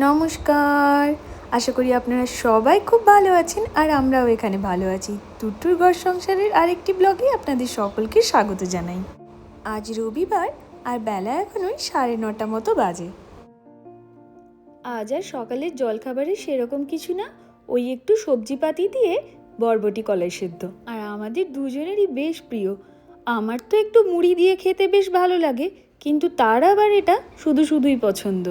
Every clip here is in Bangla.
নমস্কার। আশা করি আপনারা সবাই খুব ভালো আছেন আর আমরাও এখানে ভালো আছি। টুট্টুর ঘর সংসারের আরেকটি ব্লগে আপনাদের সকলকে স্বাগত জানাই। আজ রবিবার আর বেলা এখন ওই সাড়ে নটা মতো বাজে। আজ আর সকালের জলখাবারে সেরকম কিছু না, ওই একটু সবজিপাতি দিয়ে বরবটি, কলাই সেদ্ধ। আর আমাদের দুজনেরই বেশ প্রিয়। আমার তো একটু মুড়ি দিয়ে খেতে বেশ ভালো লাগে, কিন্তু তার আবার এটা শুধু শুধুই পছন্দ।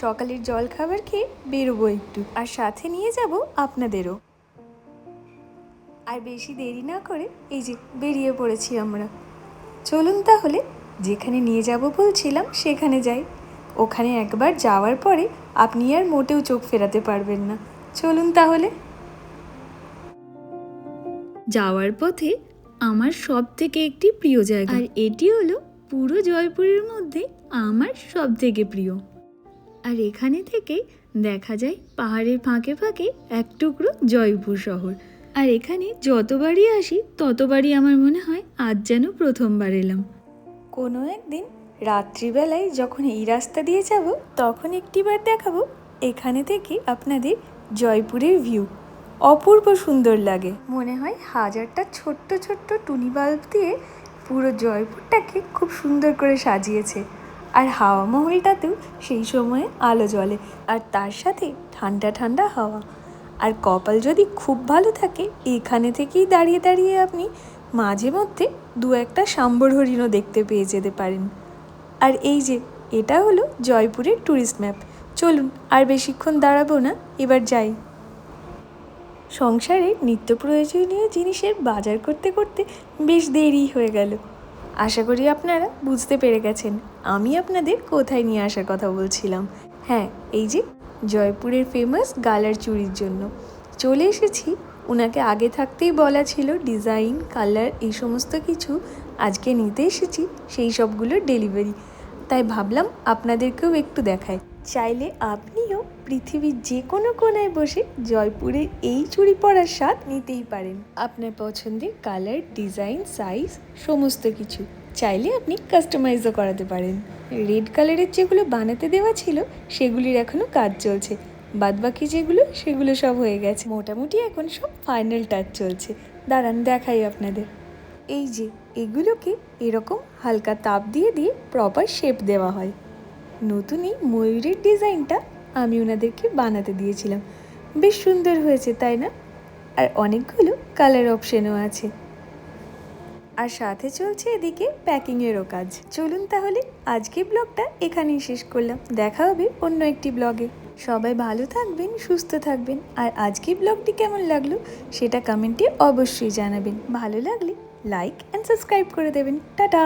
সকালের জল খাবার খেয়ে বেরোবো একটু আর সাথে নিয়ে যাব আপনাদেরও। আর বেশি দেরি না করে এই যে বেরিয়ে পড়েছি আমরা। চলুন তাহলে যেখানে নিয়ে যাব বলছিলাম সেখানে যাই। ওখানে একবার যাওয়ার পরে আপনি আর মোটেও চোখ ফেরাতে পারবেন না। চলুন তাহলে। যাওয়ার পথে আমার সব থেকে একটি প্রিয় জায়গা। আর এটি হলো পুরো জয়পুরের মধ্যে আমার সব থেকে প্রিয়। আর এখানে থেকে দেখা যায় পাহাড়ের ফাঁকে ফাঁকে এক টুকরো জয়পুর শহর। আর এখানে যতবারই আসি, ততবারই আমার মনে হয় আজ যেন প্রথমবার এলাম। কোনো একদিন রাত্রিবেলায় যখন এই রাস্তা দিয়ে যাব, তখন একটিবার দেখাবো এখানে থেকে আপনাদের জয়পুরের ভিউ অপূর্ব সুন্দর লাগে। মনে হয় হাজারটা ছোট্ট ছোট্ট টুনি বাল্ব দিয়ে পুরো জয়পুরটাকে খুব সুন্দর করে সাজিয়েছে। আর হাওয়া মহলটাতেও সেই সময়ে আলো জ্বলে আর তার সাথে ঠান্ডা ঠান্ডা হাওয়া। আর কপাল যদি খুব ভালো থাকে, এখানে থেকেই দাঁড়িয়ে দাঁড়িয়ে আপনি মাঝে মধ্যে দু একটা সাম্বর হরিণও দেখতে পেয়ে যেতে পারেন। আর এই যে, এটা হলো জয়পুরের ট্যুরিস্ট ম্যাপ চলুন আর বেশিক্ষণ দাঁড়াবো না, এবার যাই। সংসারে নিত্য প্রয়োজনীয় জিনিসের বাজার করতে করতে বেশ দেরি হয়ে গেল। আশা করি আপনারা বুঝতে পেরে গেছেন। আমি আপনাদের কোথায় নিয়ে আসার কথা বলছিলাম। হ্যাঁ এই যে জয়পুরের ফেমাস গালার চুরির জন্য। চলে এসেছি। ওনাকে আগে থাকতেই বলা ছিল ডিজাইন কালার এই সমস্ত কিছু। আজকে নিতে এসেছি সেই সবগুলোর ডেলিভারি তাই ভাবলাম আপনাদেরকেও একটু দেখায় চাইলে আপনিও পৃথিবীর যে কোনো কোনায় বসে জয়পুরের এই চুড়ি পরার স্বাদ নিতেই পারেন। আপনার পছন্দের কালার, ডিজাইন, সাইজ, সমস্ত কিছু চাইলে আপনি কাস্টমাইজও করাতে পারেন। রেড কালারের যেগুলো বানাতে দেওয়া ছিল, সেগুলির এখনও কাজ চলছে। বাদবাকি যেগুলো, সেগুলো সব হয়ে গেছে। মোটামুটি এখন সব ফাইনাল টাচ চলছে। দাঁড়ান, দেখাই আপনাদের। এই যে, এগুলোকে এরকম হালকা তাপ দিয়ে দিয়ে প্রপার শেপ দেওয়া হয়। নতুন এই ময়ূরের ডিজাইনটা আমি ওনাদেরকে বানাতে দিয়েছিলাম। বেশ সুন্দর হয়েছে, তাই না? আর অনেকগুলো কালার অপশনও আছে। আর সাথে চলছে এদিকে প্যাকিংয়েরও কাজ। চলুন তাহলে আজকে ব্লগটা এখানেই শেষ করলাম। দেখা হবে অন্য একটি ব্লগে। সবাই ভালো থাকবেন, সুস্থ থাকবেন। আর আজকে ব্লগটি কেমন লাগল সেটা কমেন্টে অবশ্যই জানাবেন। ভালো লাগলে লাইক অ্যান্ড সাবস্ক্রাইব করে দেবেন। টাটা!